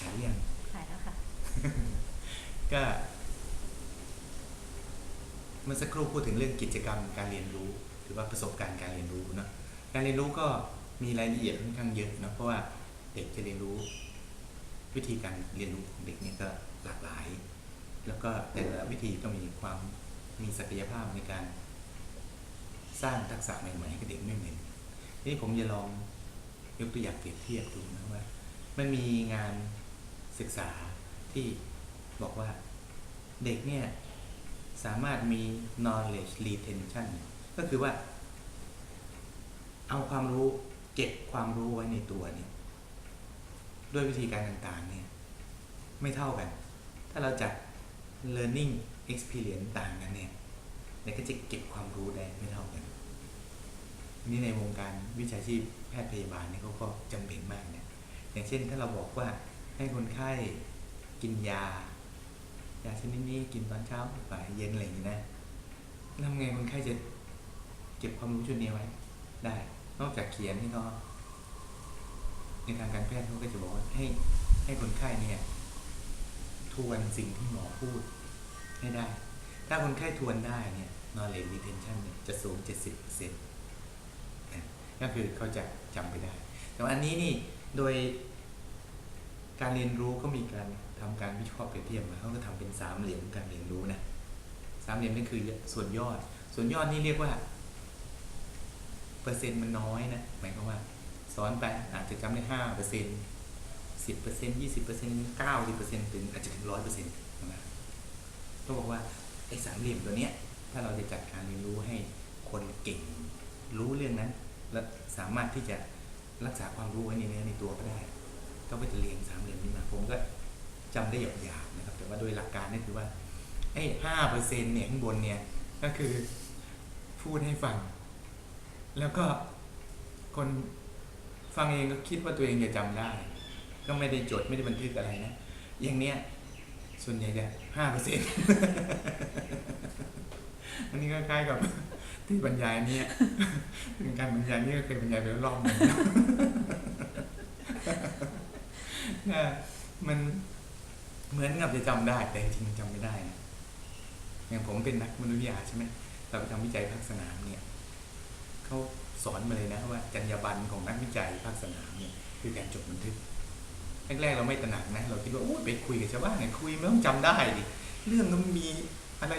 หายหรือยังหายแล้วค่ะ ก็ เมื่อสักครู่พูดถึงเรื่องกิจกรรมการเรียนรู้ หรือว่าประสบการณ์การเรียนรู้เนาะการเรียนรู้ก็มีรายละเอียดค่อนข้างเยอะเนาะเพราะว่าเด็กจะเรียนรู้ วิธีการเรียนรู้ของเด็กเนี่ยก็หลากหลาย แล้วก็แต่ละวิธีก็มีความมีศักยภาพในการ สร้างทักษะใหม่ๆให้กับเด็กไม่เหมือนนี่ผมจะลองยกตัวอย่างเปรียบเทียบดูนะว่ามันมีงาน ศึกษาที่บอกว่าเด็กเนี่ย สามารถมี knowledge retention ก็คือว่า เอาความรู้เก็บความรู้ไว้ในตัวเนี่ยด้วยวิธีการต่างๆเนี่ยไม่เท่ากัน ถ้าเราจัด learning experience ต่างกันเนี่ยเด็กก็จะเก็บความรู้ได้ไม่เท่ากัน นี่ในวงการวิชาชีพแพทย์พยาบาลเนี่ยเขาก็จำเป็นมากเนี่ยอย่างเช่นถ้าเราบอกว่า ให้คนไข้กินยา ยาชนิดนี้กินตอนเช้าบ่ายเย็นอะไรอย่างนี้นะทำไงคนไข้จะเก็บความรู้ชุดนี้ไว้ ได้ นอกจากเขียนนี่ก็ในทางการแพทย์เขาก็จะบอกว่าให้ให้คนไข้เนี่ย ทวนสิ่งที่หมอพูดให้ได้ ถ้าคนไข้ทวนได้เนี่ย knowledge retention เนี่ยจะสูง 70%นะก็คือเขาจะจำไปได้ แต่อันนี้นี่โดย การเรียนรู้ก็มีการทำการวิเคราะห์เปรียบเทียบมาเขาก็ทำเป็นสามเหลี่ยมการเรียนรู้นะสามเหลี่ยมนี่คือส่วนยอด ส่วนยอดนี่เรียกว่า เปอร์เซ็นต์มันน้อยนะหมายความว่าสอนไปอาจจะจำได้ห้าเปอร์เซ็นต์สิบเปอร์เซ็นต์ยี่สิบเปอร์เซ็นต์เก้าสิบเปอร์เซ็นต์ถึงอาจจะถึงร้อยเปอร์เซ็นต์นะก็บอกว่าไอ้สามเหลี่ยมตัวเนี้ย ถ้าเราจะจัดการเรียนรู้ให้คนเก่งรู้เรื่องนั้น และสามารถที่จะรักษาความรู้ไว้ในเนื้อในตัวก็ได้ ก็ไปจะเรียงสามเหลี่ยมนี้มาผมก็จำได้หยาบๆนะครับ แต่ว่าโดยหลักการนี่คือว่าไอ้ห้าเปอร์เซ็นต์เนี่ยข้างบนเนี่ยก็คือพูดให้ฟัง แล้วก็คนฟังเองก็คิดว่าตัวเองจะจำได้ ก็ไม่ได้จดไม่ได้บันทึกอะไรนะอย่างเนี้ยส่วนใหญ่จะห้าเปอร์เซ็นต์อันนี้ก็คล้ายกับที่บรรยายเนี่ยเป็นการบรรยายนี่ก็เคยบรรยายไปแล้วรอบหนึง มันเหมือนกับจะจำได้แต่จริงๆจำไม่ได้นะอย่างผมเป็นนักมนุษยวิทยาใช่ไหมเราไปทำวิจัยภาคสนามเนี่ยเขาสอนมาเลยนะว่าจรรยาบรรณของนักวิจัยภาคสนามเนี่ยคือการจดบันทึกแรกๆเราไม่ตระหนักนะ เราคิดว่าโอ้ยไปคุยกับชาวบ้านเนี่ยคุยไม่ต้องจำได้ดิเรื่องมันมีอะไร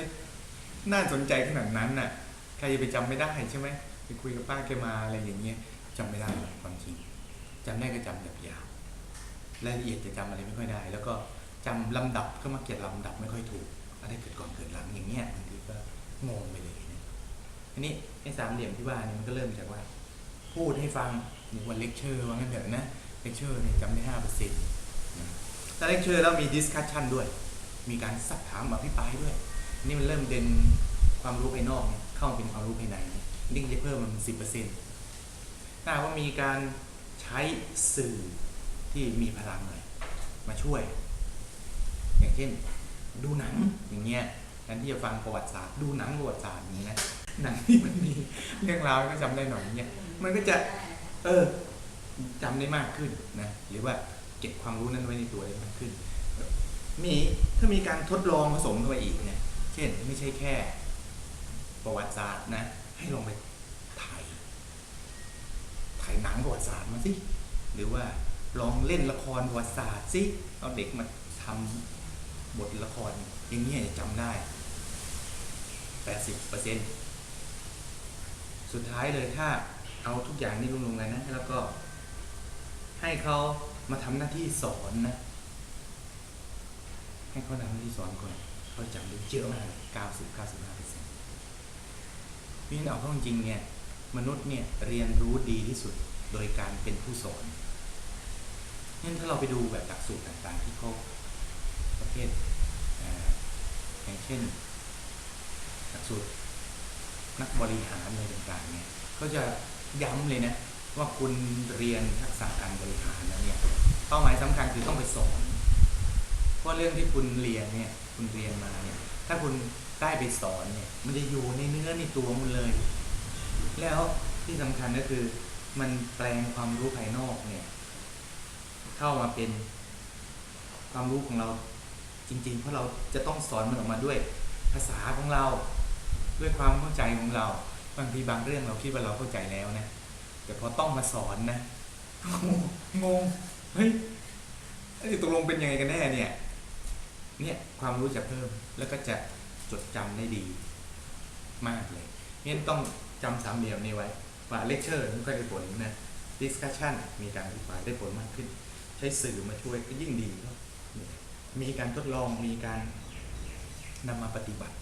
น่าสนใจขนาดนั้นน่ะ ใครจะไปจำไม่ได้ใช่ไหมไปคุยกับป้าแกมาอะไรอย่างเงี้ยจำไม่ได้ความจริงจำได้ก็จำแบบยาว รายละเอียดจะจำอะไรไม่ค่อยได้ แล้วก็จำลำดับก็มาเก็บลำดับไม่ค่อยถูกอะไรเกิดก่อนเกิดหลังอย่างเงี้ยบางทีก็งงไปเลยนะอันนี้ไอ้สามเหลี่ยมที่ว่านี่มันก็เริ่มจากว่า พูดให้ฟังหรือว่าเลคเชอร์ว่างั้นเถอะนะเลคเชอร์เนี่ยจำได้ห้าเปอร์เซ็นต์ถ้าเลคเชอร์แล้วมีดิสคัชชันด้วย มีการซักถามอภิปรายด้วย นี่มันเริ่มเด่นความรู้ภายนอกเข้ามาเป็นความรู้ภายในนี่นี่จะเพิ่มมันสิบเปอร์เซ็นต์ถ้าว่ามีการใช้สื่อ ที่มีพลังหน่อยมาช่วย อย่างเช่น ดูหนังอย่างเงี้ยแทนที่จะฟังประวัติศาสตร์ดูหนังประวัติศาสตร์อย่างนี้นะหนังที่มันมีเรื่องราวก็จำได้หน่อยอย่างเงี้ยมันก็จะ เออจำได้มากขึ้นนะหรือว่าเก็บความรู้นั้นไว้ในตัวได้มากขึ้น มีถ้ามีการทดลองผสมเข้าไปอีกเนี่ย เช่นไม่ใช่แค่ ประวัติศาสตร์นะ ให้ลองไปถ่ายถ่ายหนังประวัติศาสตร์มาสิหรือว่า ลองเล่นละครประวัติศาสตร์สิเอาเด็กมาทำบทละครอย่างนี้ยจะจำได้แปดสิบเปอร์เซ็นสุดท้ายเลยถ้าเอาทุกอย่างนี่รวมๆกันนะแล้วก็ ให้เขามาทำหน้าที่สอนนะ ให้เขาทำหน้าที่สอนก่อนเขาจำได้เยอะมากเก้าสิบเก้าสิบห้าเปอร์เซ็นต์พี่เอาเข้าจริงๆเนี่ย มนุษย์เนี่ยเรียนรู้ดีที่สุดโดยการเป็นผู้สอน งั้นถ้าเราไปดูแบบหลักสูตรต่างๆ ที่เขาประเภทเอ่ออย่างเช่น หลักสูตรนักบริหารอะไรต่างๆเนี่ยเขาจะย้ำเลยนะว่าคุณเรียนทักษะการบริหารแล้วเนี่ยเป้าหมายสำคัญคือต้องไปสอนเพราะเรื่องที่คุณเรียนเนี่ยคุณเรียนมาเนี่ยถ้าคุณได้ไปสอนเนี่ยมันจะอยู่ในเนื้อในตัวมันเลย แล้วที่สำคัญก็คือมันแปลงความรู้ภายนอกเนี่ย เข้ามาเป็นความรู้ของเราจริง ๆ เพราะเราจะต้องสอนมันออกมาด้วยภาษาของเราด้วยความเข้าใจของเรา บางทีบางเรื่องเราคิดว่าเราเข้าใจแล้วนะ แต่พอต้องมาสอนนะงงเฮ้ยตกลงเป็นยังไงกันแน่เนี่ย เนี่ยความรู้จะเพิ่มแล้วก็จะจดจำได้ดีมากเลยเนี่ยต้องจำสามเหลี่ยมนี้ไว้ว่าเลคเชอร์มันก็ได้ผลนะ discussion มีการอธิบายได้ผลมากขึ้น ช้สื่อมาช่วยก็ยิ่งดีครับมีการทดลองมีการนำมาปฏิบัติ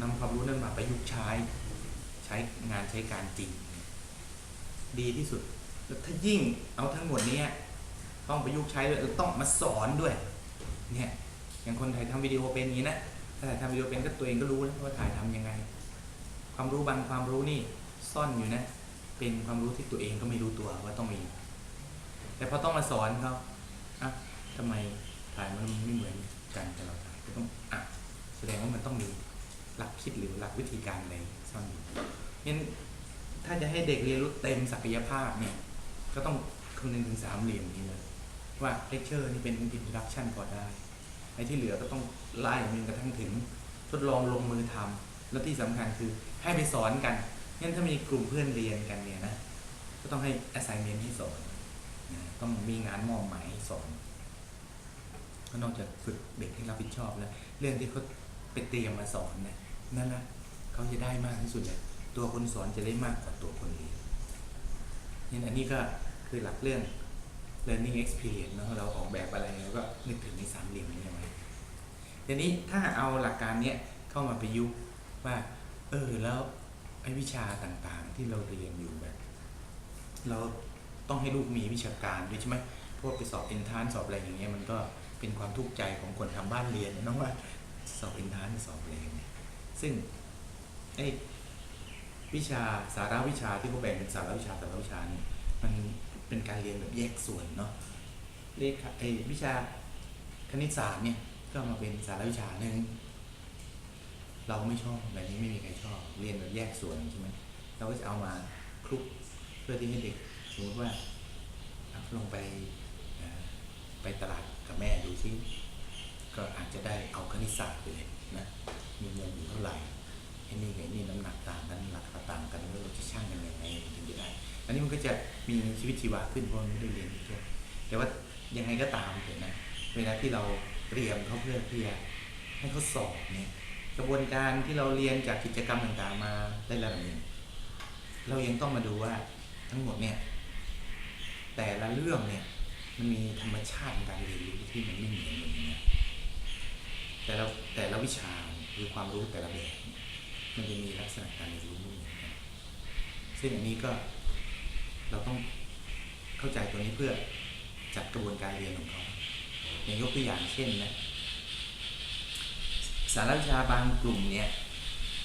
นำความรู้นั้นมาประยุกต์ใช้ใช้งานใช้การจริง ดีที่สุดแล้วถ้ายิ่งเอาทั้งหมดนี้ต้องประยุกต์ใช้ด้วยแล้วต้องมาสอนด้วยเนี่ยอย่างคนถ่ายทำวิดีโอเป็นอย่างนี้นะถ้าถ่ายทำวิดีโอเป็นก็ตัวเองก็รู้แล้วว่าถ่ายทำยังไง ความรู้บางความรู้นี่ซ่อนอยู่นะ เป็นความรู้ที่ตัวเองก็ไม่รู้ตัวว่าต้องมี แต่พอต้องมาสอนเขาอะทำไมถ่ายมันไม่เหมือนกันแต่เราถ่ายก็ต้องอะแสดงว่ามันต้องมีหลักคิดหรือหลักวิธีการอะไรซ่อนอยู่งั้นถ้าจะให้เด็กเรียนรู้เต็มศักยภาพเนี่ย ก็ต้องคำนึงถึงสามเหลี่ยมนี้เลยว่าเลคเชอร์นี่เป็น introduction ก่อนได้ไอ้ที่เหลือก็ต้องไล่จนกระทั่งถึงทดลองลงมือทำแล้วที่สำคัญคือให้ไปสอนกันงั้นถ้ามีกลุ่มเพื่อนเรียนกันเนี่ยนะ ก็ต้องให้ assignment ให้สอน ต้องมีงานมอบหมายให้สอนก็นอกจากฝึกเด็กให้รับผิดชอบแล้ว เรื่องที่เขาไปเตรียมมาสอนเนี่ยนั่นแหละเขาจะได้มากที่สุดเลยตัวคนสอนจะได้มากกว่าตัวคนเรียนนี่อันนี้ก็คือหลักเรื่อง learning experience เนอะเราออกแบบอะไรเราก็นึกถึงในสามเหลี่ยมนี้ไว้ทีนี้ถ้าเอาหลักการเนี้ยเข้ามาประยุกต์ว่า เออแล้วไอ้วิชาต่างๆที่เราเรียนอยู่แบบ เรา ต้องให้ลูกมีวิชาการด้วยใช่ไหมพวกไปสอบเอนทานสอบอะไรอย่างเงี้ยมันก็เป็นความทุกข์ใจของคนทำบ้านเรียนนะว่าสอบเอนทานสอบอะไรอย่างเงี้ยซึ่งไอ้วิชาสาระวิชาที่เขาแบ่งเป็นสาระวิชาสาระวิชาเนี่ยมันเป็นการเรียนแบบแยกส่วนเนาะเลขไอ้วิชาคณิตศาสตร์เนี่ยก็มาเป็นสาระวิชาหนึ่งเราไม่ชอบแบบนี้ไม่มีใครชอบ เรียนแบบแยกส่วนใช่ไหมเราก็จะเอามาคลุกเพื่อที่ให้เด็ก มมติว่าลงไปไปตลาดกับแม่ดูซิก็อาจจะได้เอาคณิตศาสตร์ไปเลยนะมีเงินอยู่เท่าไหร่ไอ้นี่ไอ้นี่น้ำหนักต่างกันหลักต่างกันแล้วเราจะช่างกันยังไงถึงจะได้ อันนี้มันก็จะมีชีวิตชีวาขึ้นเพราะไม่ได้เรียนวิทยแต่ว่ายังไงก็ตามเถอะนะเวลาที่เราเตรียมเขาเพื่อที่จะให้เขาสอบเนี่ยกระบวนการที่เราเรียนจากกิจกรรมต่างๆมาได้ระดับหนึ่งเรายังต้องมาดูว่าทั้งหมดเนี่ย แต่ละเรื่องเนี่ยมันมีธรรมชาติในการเรียนรู้ที่มันไม่เหมือนกันนะแต่ละแต่ละวิชาหรือความรู้แต่ละแบบเนี่ยมันจะมีลักษณะการเรียนรู้ไม่เหมือนกันซึ่งอันนี้ก็เราต้องเข้าใจตัวนี้เพื่อจัดกระบวนการเรียนของเขาอย่างยกตัวอย่างเช่นนะสารวิชาบางกลุ่มเนี่ย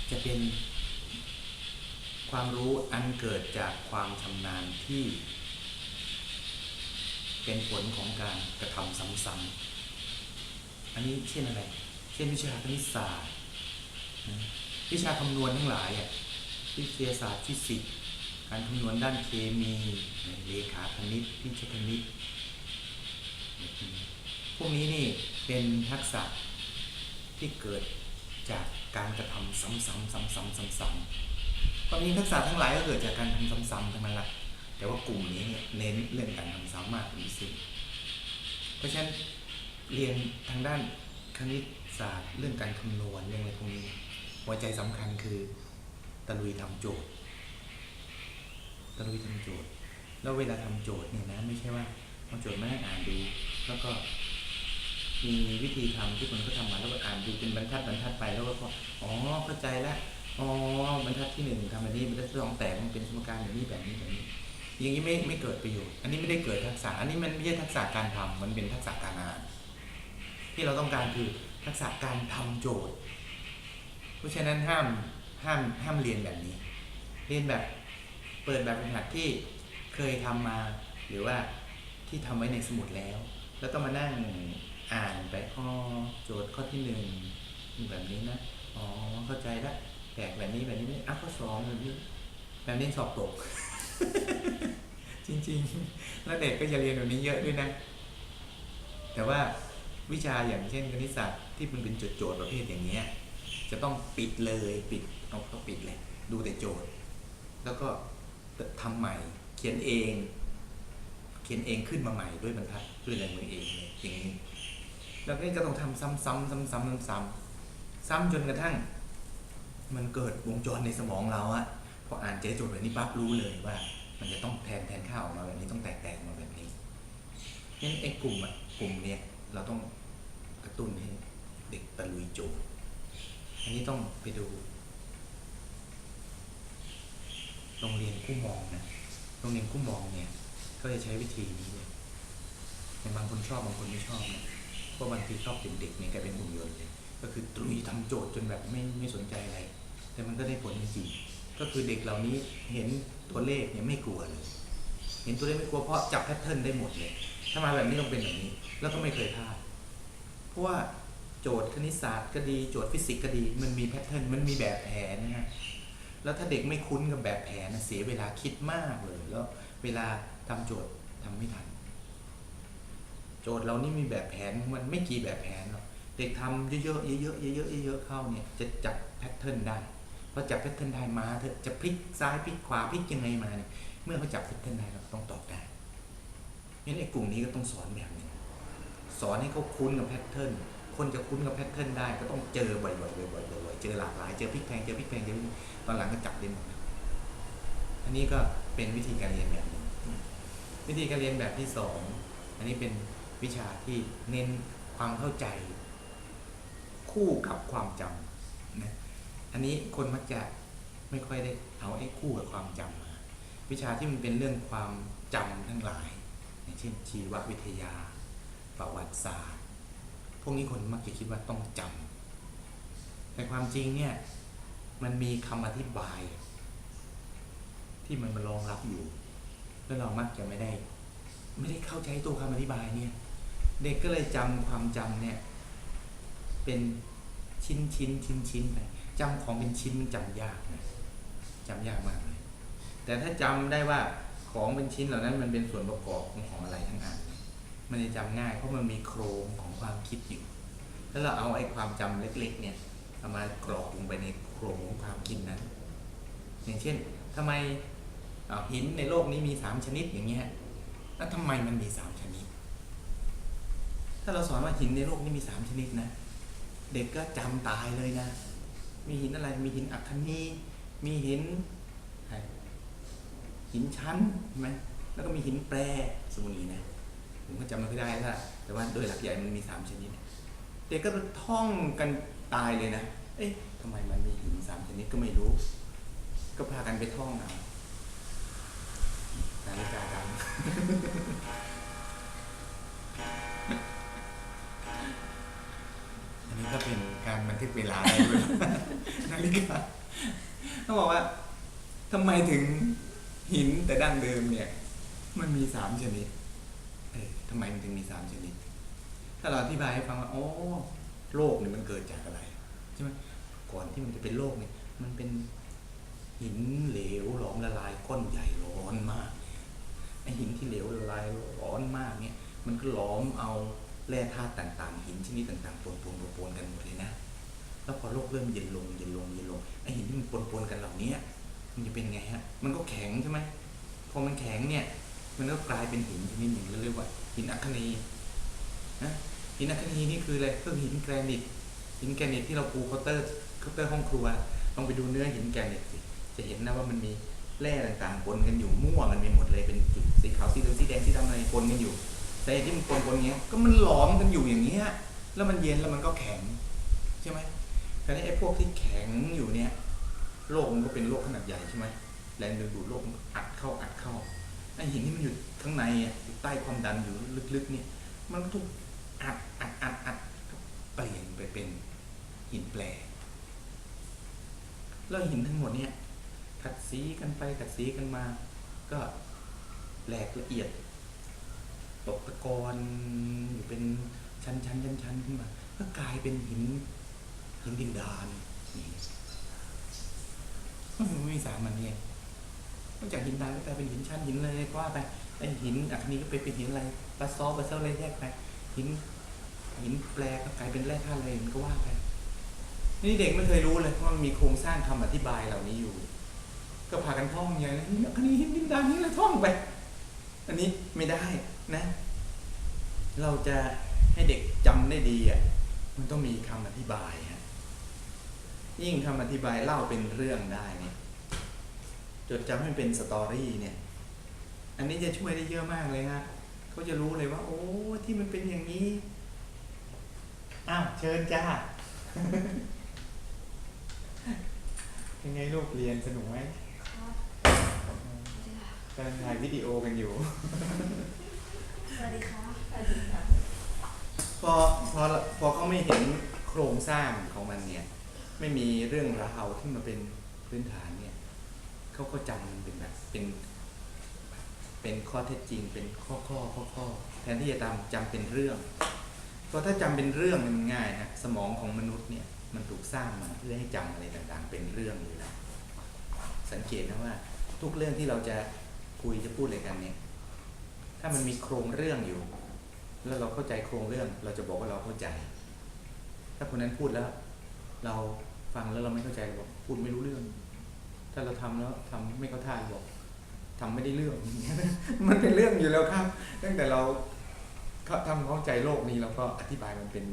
จะเป็นความรู้อันเกิดจากความชำนาญที่ เป็นผลของการกระทำซ้ำๆอันนี้เช่นอะไร เช่นวิชาคณิตศาสตร์นวิชาคำนวณทั้งหลายอะวิทยาศาสตร์ฟิสิกส์การคำนวณด้านเคมีเลขาคณิตพิชคณิตพวกนี้นี่เป็นทักษะที่เกิดจากการกระทำซ้ำๆซ้ำๆซ้ำๆความจริงทักษะทั้งหลายก็เกิดจากการทำซ้ำๆทั้งนั้นแหละ แต่ว่ากลุ่มนี้เนี่ยเน้นเรื่องการทำซ้ำมากเป็นพิเศเพราะฉะนั้นเรียนทางด้านคณิตศาสตร์เรื่องการคำนวณเรื่องอะไรพวกนี้ หัวใจสำคัญคือตะลุยทำโจทย์ตะลุยทำโจทย์ แล้วเวลาทำโจทย์เนี่ยนะไม่ใช่ว่าเอาโจทย์มานั่งอ่านดู แล้วก็มีวิธีทำที่คนก็ทำมาแล้วก็อ่านดูเป็นบรรทัดบรรทัดไปแล้วก็อ๋อเข้าใจแล้วอ๋อบรรทัดที่หนึ่งทำแบบนี้บรรทัดที่สองแตกมันเป็นสมการแบบนี้แบบนี้แบบนี้ อย่างนี้ไม่ไม่เกิดประโยชน์ อันนี้ไม่ได้เกิดทักษะ อันนี้มันไม่ใช่ทักษะการทำมันเป็นทักษะการอ่าน ที่เราต้องการคือทักษะการทำโจทย์ เพราะฉะนั้นห้ามห้ามห้ามเรียนแบบนี้ เรียนแบบเปิดแบบฝึกหัดที่เคยทำมา หรือว่าที่ทำไว้ในสมุดแล้ว แล้วก็มานั่งอ่านไปอ๋อโจทย์ข้อที่หนึ่งแบบนี้นะ อ๋อเข้าใจละแตกแบบนี้แบบนี้อะข้อสองแบบนี้แบบนี้สอบตก จริงๆ แล้วเด็กก็จะเรียนแบบนี้เยอะด้วยนะ แต่ว่าวิชาอย่างเช่นคณิตศาสตร์ที่มันเป็นโจทย์ประเภทอย่างเงี้ย จะต้องปิดเลยปิดเอาต้องปิดเลย ดูแต่โจทย์ แล้วก็ทำใหม่ เขียนเอง เขียนเองขึ้นมาใหม่ด้วยบรรทัดด้วยลายมือเองเลยอย่างนี้แล้วก็จะต้องทำซ้ำๆซ้ำๆซ้ำๆซ้ำๆซ้ำจนกระทั่ง มันเกิดวงจรในสมองเราอะ พออ่านเจอโจทย์แบบนี้ปั๊บรู้เลยว่า มันจะต้องแทนแทนข้าวออกมาแบบนี้ต้องแตกแตกมาแบบนี้งั้นไอ้กลุ่มอะกลุ่มเนี้ยเราต้องกระตุ้นให้เด็กตะลุยโจทย์อันนี้ต้องไปดูโรงเรียนคู่มองนะโรงเรียนคู่มองเนี่ยก็จะใช้วิธีนี้เลยแต่บางคนชอบบางคนไม่ชอบนะเพราะบางทีชอบเด็กๆเนี่ยกลายเป็นหุ่นยนต์เลยก็คือตรุยทำโจทย์จนแบบไม่ไม่สนใจอะไร แต่มันก็ได้ผลจริง ก็คือเด็กเหล่านี้เห็นตัวเลขเนี่ยไม่กลัวเลย เห็นตัวเลขไม่กลัวเพราะจับแพทเทิร์นได้หมดเลย ถ้ามาแบบนี้ต้องเป็นแบบนี้ แล้วก็ไม่เคยพลาด เพราะว่าโจทย์คณิตศาสตร์ก็ดี โจทย์ฟิสิกส์ก็ดี มันมีแพทเทิร์น มันมีแบบแผนนะฮะ แล้วถ้าเด็กไม่คุ้นกับแบบแผนนะเสียเวลาคิดมากเลย แล้วเวลาทำโจทย์ทำไม่ทัน โจทย์เรานี่มีแบบแผน มันไม่กี่แบบแผนหรอก เด็กทำเยอะๆ เยอะๆ เยอะๆ เยอะๆ เข้าเนี่ย จะจับแพทเทิร์นได้ พอจับแพทเทิร์นได้มาเถอะจะพลิกซ้ายพลิกขวาพลิกยังไงมาเนี่ยเมื่อเขาจับแพทเทิร์นได้เราต้องตอบได้งั้นไอ้กลุ่มนี้ก็ต้องสอนแบบนี้สอนให้เขาคุ้นกับแพทเทิร์นคนจะคุ้นกับแพทเทิร์นได้ก็ต้องเจอบ่อยๆบ่อยๆบ่อยๆเจอหลากหลายเจอพลิกแพงเจอพลิกแพงเจอตอนหลังก็จับได้หมดอันนี้ก็เป็นวิธีการเรียนแบบนึงวิธีการเรียนแบบที่สองอันนี้เป็นวิชาที่เน้นความเข้าใจ คู่กับความจำนะ อันนี้คนมักจะไม่ค่อยได้เอาไอ้คู่กับความจำมา วิชาที่มันเป็นเรื่องความจำทั้งหลาย อย่างเช่นชีววิทยา ประวัติศาสตร์ พวกนี้คนมักจะคิดว่าต้องจำแต่ความจริงเนี่ยมันมีคำอธิบาย ที่มันมารองรับอยู่ แล้วเรามักจะไม่ได้ ไม่ได้เข้าใจตัวคำอธิบายเนี่ยเด็กก็เลยจำความจำเนี่ยเป็นชิ้นชิ้นชิ้นชิ้นไป จำของเป็นชิ้นมันจำยากนะจำยากมากเลย แต่ถ้าจำได้ว่าของเป็นชิ้นเหล่านั้นมันเป็นส่วนประกอบของของอะไรทั้งอันเนี่ยมันจะจำง่ายเพราะมันมีโครงของความคิดอยู่ แล้วเราเอาไอ้ความจำเล็ก ๆ เนี่ยเอามากรอกลงไปในโครงของความคิดนั้น อย่างเช่นทำไมหินในโลกนี้มีสามชนิดอย่างเงี้ย แล้วทำไมมันมีสามชนิด ถ้าเราสอนว่าหินในโลกนี้มีสามชนิดนะ เด็กก็จำตายเลยนะ มีหินอะไร มีหินอัคนีมีหินหินชั้นใช่ไหมแล้วก็มีหินแปรสมุนีนะผมก็จำไม่ได้แล้วแต่ว่าโดยหลักใหญ่มันมีสามชนิด เด็กก็ท่องกันตายเลยนะ เอ๊ะทำไมมันมีหินสามชนิดก็ไม่รู้ ก็พากันไปท่องเอานาฬิกาดัง กาต้องบอกว่าทำไมถึงหินแต่ดั้งเดิมเนี่ย มันมีสามชนิด เออทำไมมันถึงมีสามชนิด ถ้าเราอธิบายให้ฟังว่าโอ้โลกเนี่ยมันเกิดจากอะไรใช่ไหมก่อนที่มันจะเป็นโลกเนี่ย มันเป็นหินเหลวหลอมละลายก้อนใหญ่ร้อนมากไอหินที่เหลวละลายร้อนมากเนี่ย มันก็หลอมเอาแร่ธาตุต่าง ๆ หินชนิดต่างๆปนๆปนๆกันหมดเลยนะ แล้วพอโลกเริ่มเย็นลงเย็นลงเย็น งไอหินที่มันปนๆกันเหล่านี้มันจะเป็นไงฮะ มันก็แข็งใช่ไหมพอมันแข็งเนี่ย มันก็กลายเป็นหินชนิดหนึ่งเรียกว่า หินอัคนีนะหินอัคนีนี่คืออะไรก็หินแกรนิตหินแกรนิตที่เราปูเคาน์เตอร์เคาน์เตอร์ห้องครัวลองไปดูเนื้อหินแกรนิตสิจะเห็นนะว่ามันมีแร่ต่างๆปนกันอยู่มั่วกันไปหมดเลยเป็นจุดสีขาวสีเหลืองสีแดงสีดำอะไรปนกันอยู่แต่ที่มันปนๆเงี้ยก็มันหลอมกันอยู่อย่างเงี้ยแล้วมันเย็นแล้วมันก็แข็งใช่ไหม คราวนี้ไอ้พวกที่แข็งอยู่เนี่ยโลกมันก็เป็นโลกขนาดใหญ่ใช่ไหมแรงดึงดูดโลกมันอัดเข้าอัดเข้าไอ้หินที่มันอยู่ข้างในอยู่ใต้ความดันอยู่ลึกๆเนี่ยมันก็ถูกอัดอัดอัดอัดเปลี่ยนไปเป็นหินแปรแล้วหินทั้งหมดเนี่ยขัดสีกันไปขัดสีกันมา ก็แหลกละเอียดตกตะกอนอยู่เป็นชั้นชั้นชั้นชั้นขึ้นมา ก็กลายเป็นหิน หินดินดานมันไม่มีสามันเนี่ยนอกจากหินดานก็กลายเป็นหินชั้นหินเลยก็ว่าไปไอหินอัคนีก็ไปเป็นหินอะไรปลาซอปลาเซลอะไรแยกไปหินหินแปลก็กลายเป็นแร่ธาตุอะไรมันก็ว่าไปนี่เด็กไม่เคยรู้เลยว่ามันมีโครงสร้างคำอธิบายเหล่านี้อยู่ ก็พากันท่องอย่างนี้อันนี้หินดินดานนี้เลยท่องไป อันนี้ไม่ได้นะ เราจะให้เด็กจำได้ดีอะมันต้องมีคำอธิบายฮะ ยิ่งคำอธิบายเล่าเป็นเรื่องได้เนี่ยจดจำให้เป็นสตอรี่เนี่ย อันนี้จะช่วยได้เยอะมากเลยฮะเขาจะรู้เลยว่า โอ้ที่มันเป็นอย่างนี้ อ้าว เชิญจ้ายังไงลูกเรียนสนุกไหมครับกำลังถ่ายวิดีโอกันอยู่ สวัสดีครับพอพอพอเขาไม่เห็นโครงสร้างของมันเนี่ย ไม่มีเรื่องราวที่มาเป็นพื้นฐานเนี่ยเขาก็จำมันเป็นแบบเป็น เป็นข้อเท็จจริงเป็นข้อข้อข้อข้อแทนที่จะจำจำเป็นเรื่อง เพราะถ้าจำเป็นเรื่องมันง่ายฮะสมองของมนุษย์เนี่ยมันถูกสร้างมาเพื่อให้จำอะไรต่างๆ เป็นเรื่องอยู่แล้วสังเกตนะว่า ทุกเรื่องที่เราจะคุยจะพูดอะไรกันเนี่ยถ้ามันมีโครงเรื่องอยู่ แล้วเราเข้าใจโครงเรื่อง เราจะบอกว่าเราเข้าใจ ถ้าคนนั้นพูดแล้ว เรา ฟังแล้วเราไม่เข้าใจบอกพูดไม่รู้เรื่อง ถ้าเราทำแล้วทำไม่เข้าท่าบอกทำไม่ได้เรื่องมันเป็นเรื่องอยู่แล้วครับ ตั้งแต่เราเขาทำเข้าใจโลกนี้เราก็อธิบายมันเป็น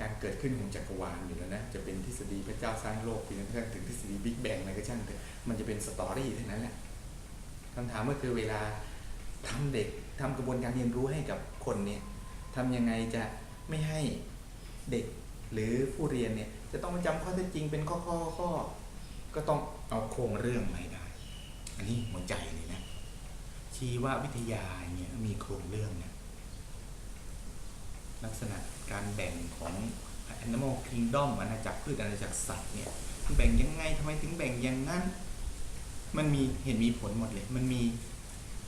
การเกิดขึ้นของจักรวาลอยู่แล้วนะจะเป็นทฤษฎีพระเจ้าสร้างโลกไปจนกระทั่งถึงทฤษฎีบิ๊กแบงอะไรก็ช่างเถอะมันจะเป็นสตอรี่เท่านั้นแหละคำถามก็คือเวลาทำเด็กทำกระบวนการเรียนรู้ให้กับคนเนี่ยทำยังไงจะไม่ให้เด็กหรือผู้เรียนเนี่ย จะต้องมาจำข้อเท็จจริงเป็นข้อข้อข้อก็ต้องเอาโครงเรื่องมาให้ได้ อันนี้หัวใจเลยนะชีววิทยาเนี่ยมีโครงเรื่องเนี่ยลักษณะการแบ่งของ Animal Kingdom อาณาจักรพืชอาณาจักรสัตว์เนี่ยแบ่งยังไงทำไมถึงแบ่งอย่างนั้น มันมีเห็นมีผลหมดเลย มันมี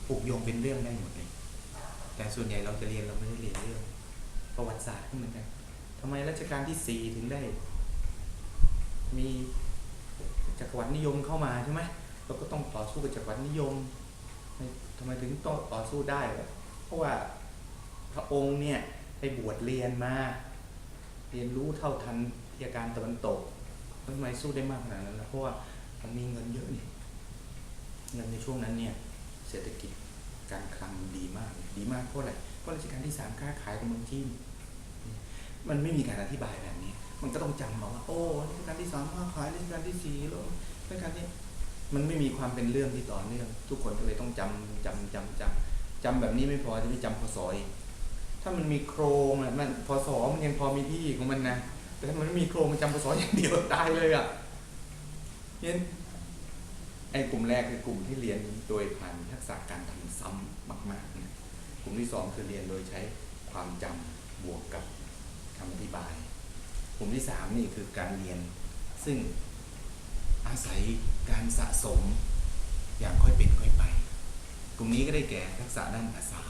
ผูกโยงเป็นเรื่องได้หมดเลย แต่ส่วนใหญ่เราจะเรียนเราไม่ได้เรียนเรื่อง ประวัติศาสตร์ก็เหมือนกันทำไมรัชกาลที่สี่ถึงได้ มีจักรวรรดินิยมเข้ามาใช่ไหมเราก็ต้องต่อสู้กับจักรวรรดินิยมทำไมถึงต้องต่อสู้ได้ เพราะว่าพระองค์เนี่ยไปบวชเรียนมา เรียนรู้เท่าทันเทียการตะวันตกทำไมสู้ได้มากขนาดนั้นล่ะเพราะว่ามันมีเงินเยอะนี่เงินในช่วงนั้นเนี่ยเศรษฐกิจการคลังดีมาก ดีมากเพราะอะไรเพราะรัชกาลที่สามค้าขายกับเมืองจีนมันไม่มีการอธิบายแบบนี้ มันก็ต้องจำมาว่า โอ้รัชกาลที่สามค้าขายรัชกาลที่สี่แล้วรัชกาลนี้มันไม่มีความเป็นเรื่องที่ต่อเนื่อง ทุกคนก็เลยต้องจำจำจำจำจำแบบนี้ไม่พอจะไม่จำพศอีกถ้ามันมีโครงอะมันพศมันยังพอมีที่ของมันนะแต่ถ้ามันไม่มีโครงมันจำพศอย่างเดียวตายเลยอะเนี่ยไอ้กลุ่มแรกคือกลุ่มที่เรียนโดยผ่านทักษะการทำซ้ำมากๆนะกลุ่มที่สองคือเรียนโดยใช้ความจำบวกกับคำอธิบาย ลุ่มที่สามนี่คือการเรียน ซึ่งอาศัยการสะสมอย่างค่อยเป็นค่อยไป กลุ่มนี้ก็ได้แก่ทักษะด้านภาษา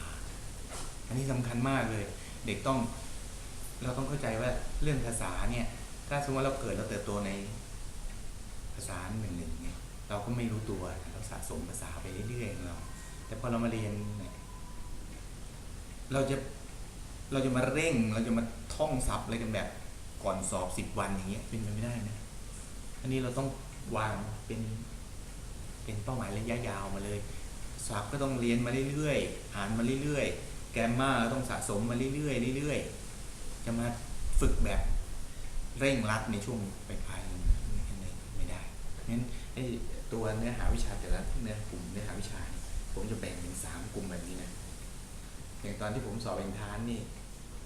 อันนี้สำคัญมากเลย เด็กต้องเราต้องเข้าใจว่าเรื่องภาษาเนี่ย ถ้าสมมติว่าเราเกิดเราเติบโตในภาษาหนึ่งหนึ่งเนี่ยเราก็ไม่รู้ตัวเราสะสมภาษาไปเรื่อยๆของเรา แต่พอเรามาเรียนเนี่ยเราจะเราจะมาเร่งเราจะมาท่องศัพท์อะไรกันแบบ ก่อนสอบสิบวันอย่างเงี้ยเป็นไปไม่ได้นะอันนี้เราต้องวางเป็นเป็นเป้าหมายระยะยาวมาเลยศัพท์ก็ต้องเรียนมาเรื่อยๆอ่านมาเรื่อยๆ แกรมมาต้องสะสมมาเรื่อยๆเรื่อยๆ จะมาฝึกแบบเร่งรัดในช่วงปลายๆไม่ได้งั้นตัวเนื้อหาวิชาแต่ละเนื้อกลุ่มเนื้อหาวิชานี่ยผมจะแบ่งเป็นสามกลุ่มแบบนี้นะอย่างตอนที่ผมสอบเอนทานนี่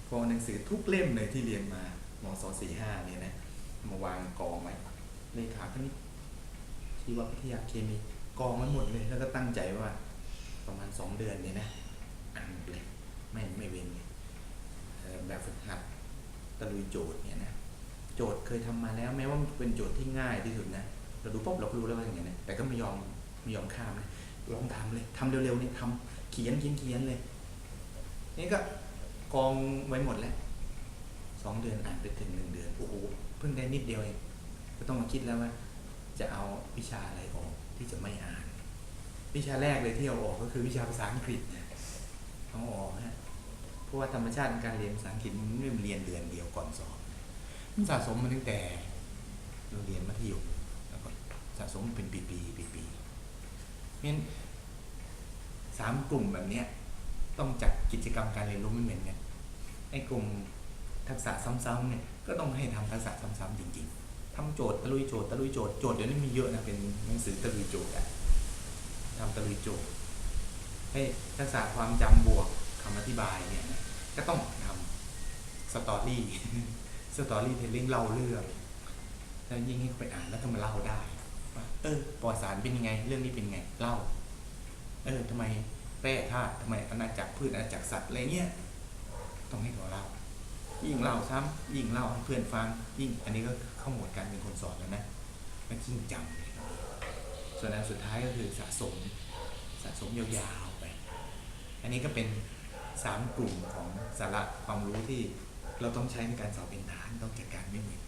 พอหนังสือทุกเล่มเลยที่เรียนมา มสสี่ห้าเนี่ยนะมาวางกองไว้เลขาคณิตชีววิทยาเคมีกองไว้หมดเลย แล้วก็ตั้งใจว่า ประมาณสองเดือนเนี่ยนะอ่านเลยไม่ไม่เว้นเลยแบบฝึกหัดตะลุยโจทย์เนี่ยนะโจทย์เคยทำมาแล้วแม้ว่ามันเป็นโจทย์ที่ง่ายที่สุดนะเราดูปุ๊บเราก็รู้แล้วว่าอย่างไงนะแต่ก็ไม่ยอมไม่ยอมข้ามนะลองทำเลยทำเร็วๆนี่ทำเขียนเขียนเขียนเลยนี่ก็กองไว้หมดแล้ว สองเดือนอ่านไปถึงหนึ่งเดือนโอ้โหเพิ่งได้นิดเดียวเองก็ต้องมาคิดแล้วว่า จะเอาวิชาอะไรออกที่จะไม่อ่าน วิชาแรกเลยที่เอาออกก็คือวิชาภาษาอังกฤษเนี่ยเอาออกฮะเพราะว่าธรรมชาติการเรียนภาษาอังกฤษมันไม่เรียนเดือนเดียวก่อนสอบมันสะสมมาตั้งแต่เราเรียนมัธยมแล้วก็สะสมเป็นปีปีปีปีๆเพราะฉะนั้นสามกลุ่มแบบเนี้ยต้องจัดกิจกรรมการเรียนรู้ไม่เหมือนกันไอ้กลุ่ม ทักษะซ้ำๆเนี่ยก็ต้องให้ทำทักษะซ้ำๆจริง ๆทำโจทย์ตะลุยโจทย์ตะลุยโจทย์โจทย์เดี๋ยวนี้มีเยอะนะเป็นหนังสือตะลุยโจทย์อะทำตะลุยโจทย์ให้ทักษะความจำบวกคำอธิบายเนี่ยก็ต้องทำสตอรี่สตอรี่เทลลิ่งเล่าเรื่องแล้วยิ่งให้เขาไปอ่านแล้วก็มาเล่าได้เออประวัติศาสตร์เป็นยังไง เรื่องนี้เป็นไงเล่า เออทำไมแร่ธาตุทำไมอาณาจักรพืชอาณาจักรสัตว์อะไรเงี้ยต้องให้เขาเล่า ยิ่งเล่าซ้ำยิ่งเล่าให้เพื่อนฟัง ยิ่งอันนี้ก็เข้าหมวดการเป็นคนสอนแล้วนะมันยิ่งจำเลยส่วนอันสุดท้ายก็คือสะสมสะสมยาวๆไป อันนี้ก็เป็นสามกลุ่มของสาระความรู้ที่เราต้องใช้ในการสอบเป็นฐานต้องจัดการไม่เหมือน